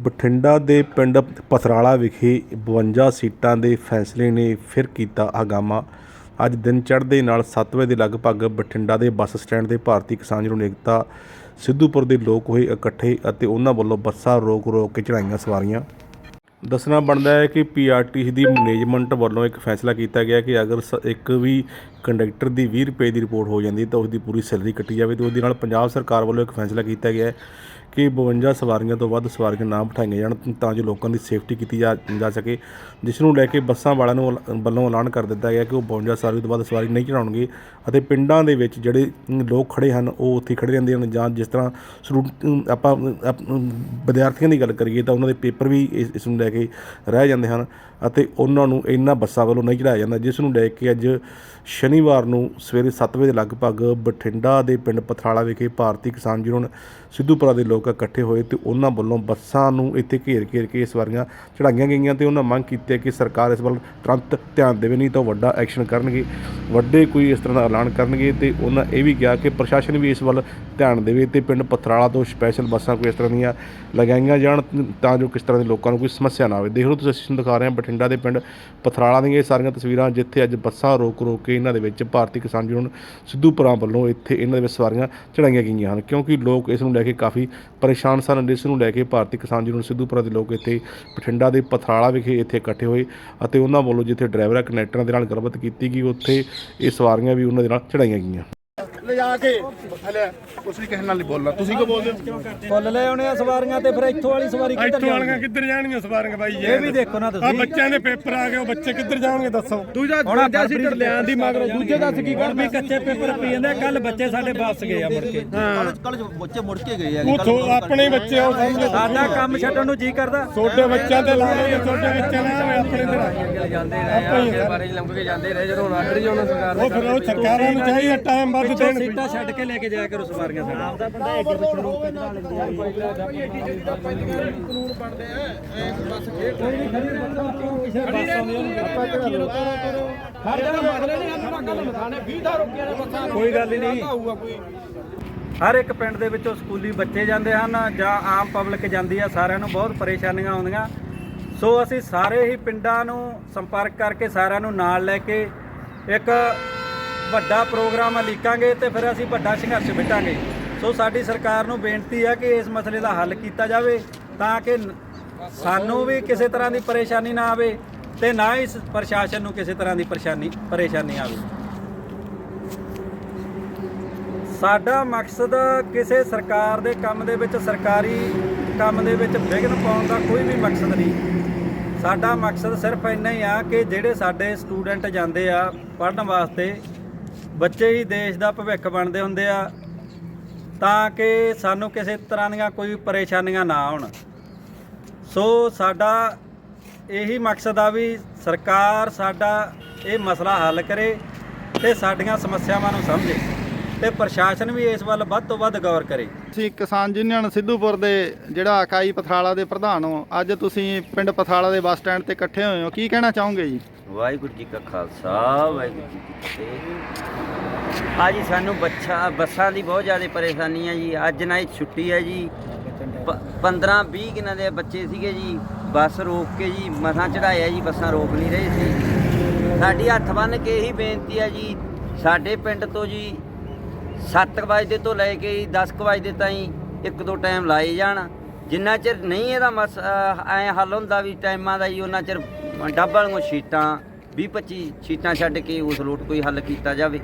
ਬਠਿੰਡਾ ਦੇ ਪਿੰਡ ਪਥਰਾਲਾ ਵਿਖੇ 52 ਸੀਟਾਂ ਦੇ ਫੈਸਲੇ ਨੇ ਫਿਰ ਕੀਤਾ ਹੰਗਾਮਾ। ਅੱਜ ਦਿਨ ਚੜ੍ਹਦੇ ਨਾਲ 7 ਵਜੇ ਦੇ ਲਗਭਗ ਬਠਿੰਡਾ ਦੇ ਬੱਸ ਸਟੈਂਡ ਦੇ ਭਾਰਤੀ ਕਿਸਾਨ ਯੂਨੀਅਨ ਏਕਤਾ ਸਿੱਧੂਪੁਰ ਦੇ ਲੋਕ ਹੋਏ ਇਕੱਠੇ ਅਤੇ ਉਹਨਾਂ ਵੱਲੋਂ ਬੱਸਾਂ ਰੋਕ ਰੋਕ ਕੇ ਚੜਾਈਆਂ ਸਵਾਰੀਆਂ। ਦੱਸਣਾ ਬਣਦਾ ਹੈ ਕਿ ਪੀਆਰਟੀਸੀ ਦੀ ਮੈਨੇਜਮੈਂਟ ਵੱਲੋਂ ਇੱਕ ਫੈਸਲਾ ਕੀਤਾ ਗਿਆ ਕਿ ਅਗਰ ਸ- ਇੱਕ ਵੀ ਕੰਡਕਟਰ ਦੀ 20 ਰੁਪਏ ਦੀ ਰਿਪੋਰਟ ਹੋ ਜਾਂਦੀ ਤਾਂ ਉਸ ਦੀ ਪੂਰੀ ਸੈਲਰੀ ਕੱਟੀ ਜਾਵੇ ਤੇ ਉਹਦੇ ਨਾਲ ਪੰਜਾਬ ਸਰਕਾਰ ਵੱਲੋਂ ਇੱਕ ਫੈਸਲਾ ਕੀਤਾ ਗਿਆ ਕਿ 52 ਸਵਾਰੀਆਂ ਤੋਂ ਵੱਧ ਸਵਾਰੀਆਂ ਨਾ ਬਿਠਾਈਆਂ ਜਾਣ ਤਾਂ ਜੋ ਲੋਕਾਂ ਦੀ ਸੇਫਟੀ ਕੀਤੀ ਜਾ ਜਾ ਸਕੇ, ਜਿਸ ਨੂੰ ਲੈ ਕੇ ਬੱਸਾਂ ਵਾਲਿਆਂ ਨੂੰ ਵੱਲੋਂ ਐਲਾਨ ਕਰ ਦਿੱਤਾ ਗਿਆ ਕਿ ਉਹ 52 ਸਵਾਰੀ ਤੋਂ ਵੱਧ ਸਵਾਰੀ ਨਹੀਂ ਚੜਾਉਣਗੇ ਅਤੇ ਪਿੰਡਾਂ ਦੇ ਵਿੱਚ ਜਿਹੜੇ ਲੋਕ ਖੜੇ ਹਨ, ਉਹ ਉੱਥੇ ਖੜੇ ਰਹਿੰਦੇ ਹਨ ਜਾਂ ਜਿਸ ਤਰ੍ਹਾਂ ਸਟੂਡ- ਆਪਾਂ ਵਿਦਿਆਰਥੀਆਂ ਦੀ ਗੱਲ ਕਰੀਏ ਤਾਂ ਉਹਨਾਂ ਦੇ ਪੇਪਰ ਵੀ ਇਸ ਨੂੰ ਲੈ ਕੇ ਰਹਿ ਜਾਂਦੇ ਹਨ ਅਤੇ ਉਹਨਾਂ ਨੂੰ ਇਹਨਾਂ ਬੱਸਾਂ ਵੱਲੋਂ ਨਹੀਂ ਚੜਾਇਆ ਜਾਂਦਾ, ਜਿਸ ਨੂੰ ਲੈ ਕੇ ਅੱਜ ਸ਼ਨੀਵਾਰ ਨੂੰ ਸਵੇਰੇ 7 ਵਜੇ ਦੇ ਲਗਭਗ ਬਠਿੰਡਾ ਦੇ ਪਿੰਡ ਪਥਰਾਲਾ ਵਿਖੇ ਭਾਰਤੀ ਕਿਸਾਨ ਯੂਨੀਅਨ ਸਿੱਧੂਪੁਰਾ ਦੇ ਲੋਕ ਲੋਕ ਇਕੱਠੇ ਹੋਏ ਤੇ ਉਹਨਾਂ ਵੱਲੋਂ ਬੱਸਾਂ ਨੂੰ ਇੱਥੇ ਘੇਰ ਘੇਰ ਕੇ ਸਵਾਰੀਆਂ ਚੜਾਈਆਂ ਗਈਆਂ ਤੇ ਉਹਨਾਂ ਮੰਗ ਕੀਤੀ ਹੈ ਕਿ ਸਰਕਾਰ ਇਸ ਵੱਲ ਤੁਰੰਤ ਧਿਆਨ ਦੇਵੇ, ਨਹੀਂ ਤਾਂ ਵੱਡਾ ਐਕਸ਼ਨ ਕਰਨਗੇ। ਵੱਡੇ ਕੋਈ ਇਸ ਤਰ੍ਹਾਂ ਦਾ ਐਲਾਨ ਕਰਨਗੇ ਤੇ ਉਹਨਾਂ ਇਹ ਵੀ ਕਿਹਾ ਕਿ ਪ੍ਰਸ਼ਾਸਨ ਵੀ ਇਸ ਵੱਲ ਧਿਆਨ ਦੇਵੇ ਤੇ ਪਿੰਡ ਪਥਰਾਲਾ ਤੋਂ ਸਪੈਸ਼ਲ ਬੱਸਾਂ ਕੋਈ ਇਸ ਤਰ੍ਹਾਂ ਦੀਆਂ ਲਗਾਈਆਂ ਜਾਣ ਤਾਂ ਜੋ ਕਿਸ ਤਰ੍ਹਾਂ ਦੇ ਲੋਕਾਂ ਨੂੰ ਕੋਈ ਸਮੱਸਿਆ ਨਾ ਆਵੇ। ਦੇਖ ਲਓ ਤੁਸੀਂ, ਅਸੀਂ ਦਿਖਾ ਰਹੇ ਹਾਂ ਬਠਿੰਡਾ ਦੇ ਪਿੰਡ ਪਥਰਾਲਾ ਦੀਆਂ ਇਹ ਸਾਰੀਆਂ ਤਸਵੀਰਾਂ ਜਿੱਥੇ ਅੱਜ ਬੱਸਾਂ ਰੋਕ ਰੋਕ ਕੇ ਇਹਨਾਂ ਦੇ ਵਿੱਚ ਭਾਰਤੀ ਕਿਸਾਨ ਯੂਨੀਅਨ ਸਿੱਧੂਪੁਰਾਂ ਵੱਲੋਂ ਇੱਥੇ ਇਹਨਾਂ ਦੇ ਵਿੱਚ ਸਵਾਰੀਆਂ ਚੜਾਈਆਂ ਗਈਆਂ ਹਨ ਕਿਉਂਕਿ ਲੋਕ ਇਸ ਨੂੰ ਲੈ ਕੇ ਕਾਫੀ ਪਰੇਸ਼ਾਨ ਸਨ। ਜਿਸ ਨੂੰ ਲੈ ਕੇ ਭਾਰਤੀ ਕਿਸਾਨ ਯੂਨੀਅਨ ਸਿੱਧੂਪੁਰਾ ਦੇ ਲੋਕ ਇੱਥੇ ਬਠਿੰਡਾ ਦੇ ਪਥਰਾਲਾ ਵਿਖੇ ਇੱਥੇ ਇਕੱਠੇ ਹੋਏ ਅਤੇ ਉਹਨਾਂ ਵੱਲੋਂ ਜਿੱਥੇ ਡਰਾਈਵਰਾਂ ਕਨੈਕਟਰਾਂ ਦੇ ਨਾਲ ਗੱਲਬਾਤ ਕੀਤੀ ਗਈ, ਉੱਥੇ ਇਹ ਸਵਾਰੀਆਂ ਵੀ ਉਹਨਾਂ ਦੇ ਨਾਲ ਚੜਾਈਆਂ ਗਈਆਂ। ਲਿਜਾ ਕੇ। ਹਲੇ ਕੁਛ ਵੀ ਕਹਿਣ ਨਾਲ ਨਹੀਂ ਬੋਲਣਾ। ਤੁਸੀਂ ਕਿਉਂ ਬੋਲਦੇ ਹੋ? ਫੁੱਲ ਲੈ ਆਉਣੇ ਆ ਸਵਾਰੀਆਂ ਤੇ ਫਿਰ ਇੱਥੋਂ ਵਾਲੀ ਸਵਾਰੀ ਕਿੱਧਰ ਇੱਥੋਂ ਵਾਲੀਆਂ ਕਿੱਧਰ ਜਾਣਗੀਆਂ ਸਵਾਰੀਆਂ ਬਾਈ ਇਹ ਵੀ ਦੇਖੋ ਨਾ ਆ ਤੁਸੀਂ ਬੱਚਿਆਂ ਦੇ ਪੇਪਰ ਆ ਗਏ ਉਹ ਬੱਚੇ ਕਿੱਧਰ ਜਾਣਗੇ ਦੱਸੋ? ਦੂਜਾ ਦੂਜਾ ਸੀਟਰ ਲਿਆਂ ਦੀ ਮਗਰ ਦੂਜੇ ਦੱਸ ਕੀ ਕਰ ਵੀ ਕੱਚੇ ਪੇਪਰ ਪੀ ਜਾਂਦੇ ਕੱਲ ਬੱਚੇ ਸਾਡੇ ਬੱਸ ਗਏ ਆ ਮੁੜ ਕੇ। ਕੱਲ ਬੱਚੇ ਮੁੜ ਕੇ ਗਏ ਆ ਉਹ ਥੋ- ਆਪਣੇ ਬੱਚੇ ਉਹ ਸਮਝੋ ਸਾਡਾ ਕੰਮ ਛੱਡਣ ਨੂੰ ਜੀ ਕਰਦਾ। ਛੋਟੇ ਬੱਚਿਆਂ ਤੇ ਲਾ ਲਓ ਛੋਟੇ ਬੱਚੇ ਨਾ ਆਵੇ ਆਪਣੇ ਤੇ। ਜਾਂਦੇ ਰਹੇ ਆ। ਬਾਰੇ ਲੰਘ ਕੇ ਜਾਂਦੇ ਰਹੇ ਜਦੋਂ ਆਰਡਰ ਹੀ ਉਹਨਾਂ ਸਰਕਾਰ ਉਹ ਫਿਰ ਉਹ ਸਰਕਾਰਾਂ ਨੂੰ ਚਾਹੀਦਾ ਟਾਈਮ ਵੱਧ ਦੇਣ ਸੀਟਾਂ ਛੱਡ ਕੇ ਲੈ ਕੇ ਜਾਇਆ ਕਰੋ ਸਵਾਰੀਆਂ ਸਾਡਾ। ਆਪਦਾ ਬੰਦਾ ਅੱਗੇ ਪਿੱਛੇ ਰੋਕ ਕੇ ਚੜਾ ਲੈਂਦੇ ਕੋਈ ਗੱਲ ਹੀ ਨਹੀਂ। ਹਰ ਇੱਕ ਪਿੰਡ ਦੇ ਵਿੱਚੋਂ ਸਕੂਲੀ ਬੱਚੇ ਜਾਂਦੇ ਹਨ ਜਾਂ ਆਮ ਪਬਲਿਕ ਜਾਂਦੀ ਆ ਸਾਰਿਆਂ ਨੂੰ ਬਹੁਤ ਪਰੇਸ਼ਾਨੀਆਂ ਆਉਂਦੀਆਂ। ਸੋ ਅਸੀਂ ਸਾਰੇ ਹੀ ਪਿੰਡਾਂ ਨੂੰ ਸੰਪਰਕ ਕਰਕੇ ਸਾਰਿਆਂ ਨੂੰ ਨਾਲ ਲੈ ਕੇ ਇੱਕ ਵੱਡਾ ਪ੍ਰੋਗਰਾਮ ਲਿਖਾਂਗੇ ਤੇ ਫਿਰ ਅਸੀਂ ਵੱਡਾ ਸੰਘਰਸ਼ ਵਿਟਾਂਗੇ ਸੋ ਸਾਡੀ ਸਰਕਾਰ ਨੂੰ ਬੇਨਤੀ ਹੈ ਕਿ ਇਸ ਮਸਲੇ ਦਾ ਹੱਲ ਕੀਤਾ ਜਾਵੇ ਤਾਂ ਕਿ ਸਾਨੂੰ ਵੀ ਕਿਸੇ ਤਰ੍ਹਾਂ ਦੀ ਪਰੇਸ਼ਾਨੀ ਨਾ ਆਵੇ ਤੇ ਨਾ ਹੀ ਇਸ ਪ੍ਰਸ਼ਾਸਨ ਨੂੰ ਕਿਸੇ ਤਰ੍ਹਾਂ ਦੀ ਪਰੇਸ਼ਾਨੀ ਪਰੇਸ਼ਾਨੀ ਆਵੇ। ਸਾਡਾ ਮਕਸਦ ਕਿਸੇ ਸਰਕਾਰ ਦੇ ਕੰਮ ਦੇ ਵਿੱਚ, ਸਰਕਾਰੀ ਕੰਮ ਦੇ ਵਿੱਚ ਵਿਘਨ ਪਾਉਣ ਦਾ ਕੋਈ ਵੀ ਮਕਸਦ ਨਹੀਂ। ਸਾਡਾ ਮਕਸਦ ਸਿਰਫ ਇੰਨਾ ਹੀ ਆ ਕਿ ਜਿਹੜੇ ਸਾਡੇ ਸਟੂਡੈਂਟ ਜਾਂਦੇ ਆ ਪੜ੍ਹਨ ਵਾਸਤੇ ਬੱਚੇ ਹੀ ਦੇਸ਼ ਦਾ ਭਵਿੱਖ ਬਣਦੇ ਹੁੰਦੇ ਆ, ਤਾਂ ਕਿ ਸਾਨੂੰ ਕਿਸੇ ਤਰ੍ਹਾਂ ਦੀਆਂ ਕੋਈ ਪਰੇਸ਼ਾਨੀਆਂ ਨਾ ਆਉਣ ਸੋ ਸਾਡਾ ਇਹੀ ਮਕਸਦ ਆ ਵੀ ਸਰਕਾਰ ਸਾਡਾ ਇਹ ਮਸਲਾ ਹੱਲ ਕਰੇ ਤੇ ਸਾਡੀਆਂ ਸਮੱਸਿਆਵਾਂ ਨੂੰ ਸਮਝੇ ਤੇ ਪ੍ਰਸ਼ਾਸਨ ਵੀ ਇਸ ਵੱਲ ਵੱਧ ਤੋਂ ਵੱਧ ਗੌਰ ਕਰੇ। ਤੁਸੀਂ ਕਿਸਾਨ ਯੂਨੀਅਨ ਸਿੱਧੂਪੁਰ ਦੇ ਜਿਹੜਾ ਇਕਾਈ ਪਥਰਾਲਾ ਦੇ ਪ੍ਰਧਾਨ ਹੋ। ਅੱਜ ਤੁਸੀਂ ਪਿੰਡ ਪਥਰਾਲਾ ਦੇ ਬੱਸ ਸਟੈਂਡ ਤੇ ਇਕੱਠੇ ਹੋਏ ਹੋ। ਕੀ ਕਹਿਣਾ ਚਾਹੋਗੇ ਜੀ? ਵਾਹਿਗੁਰੂ ਜੀ ਕਾ ਖਾਲਸਾ, ਵਾਹਿਗੁਰੂ ਜੀ ਕੀ ਫਤਿਹ। ਆ ਸਾਨੂੰ ਬੱਚਾ ਬੱਸਾਂ ਦੀ ਬਹੁਤ ਜ਼ਿਆਦਾ ਪਰੇਸ਼ਾਨੀ ਹੈ ਜੀ। ਅੱਜ ਨਾ ਇਹ ਛੁੱਟੀ ਹੈ ਜੀ। 15 20 ਕਿਨਾਂ ਦੇ ਬੱਚੇ ਸੀਗੇ ਜੀ। ਬੱਸ ਰੋਕ ਕੇ ਜੀ ਮਸਾਂ ਚੜਾਇਆ ਜੀ, ਬੱਸਾਂ ਰੋਕ ਨਹੀਂ ਰਹੇ ਸੀ। ਸਾਡੀ ਹੱਥ ਬੰਨ ਕੇ ਇਹੀ ਬੇਨਤੀ ਹੈ ਜੀ। ਸਾਡੇ ਪਿੰਡ ਤੋਂ ਜੀ 7 ਵਜੇ ਤੋਂ ਲੈ ਕੇ 10 ਵਜੇ ਤਾਈਂ ਇੱਕ ਦੋ ਟਾਈਮ ਲਾਏ ਜਾਣ। ਜਿੰਨਾ ਚਿਰ ਨਹੀਂ ਇਹਦਾ ਮਸ ਐ ਹੱਲ ਹੁੰਦਾ ਵੀ ਟਾਈਮਾਂ ਦਾ ਜੀ, ਉਹਨਾਂ ਚਿਰ ਡੱਬ ਵਾਲੀਆਂ ਸ਼ੀਟਾਂ 20 25 ਸ਼ੀਟਾਂ ਛੱਡ ਕੇ ਉਸ ਲੋਟ ਕੋਈ ਹੱਲ ਕੀਤਾ ਜਾਵੇ।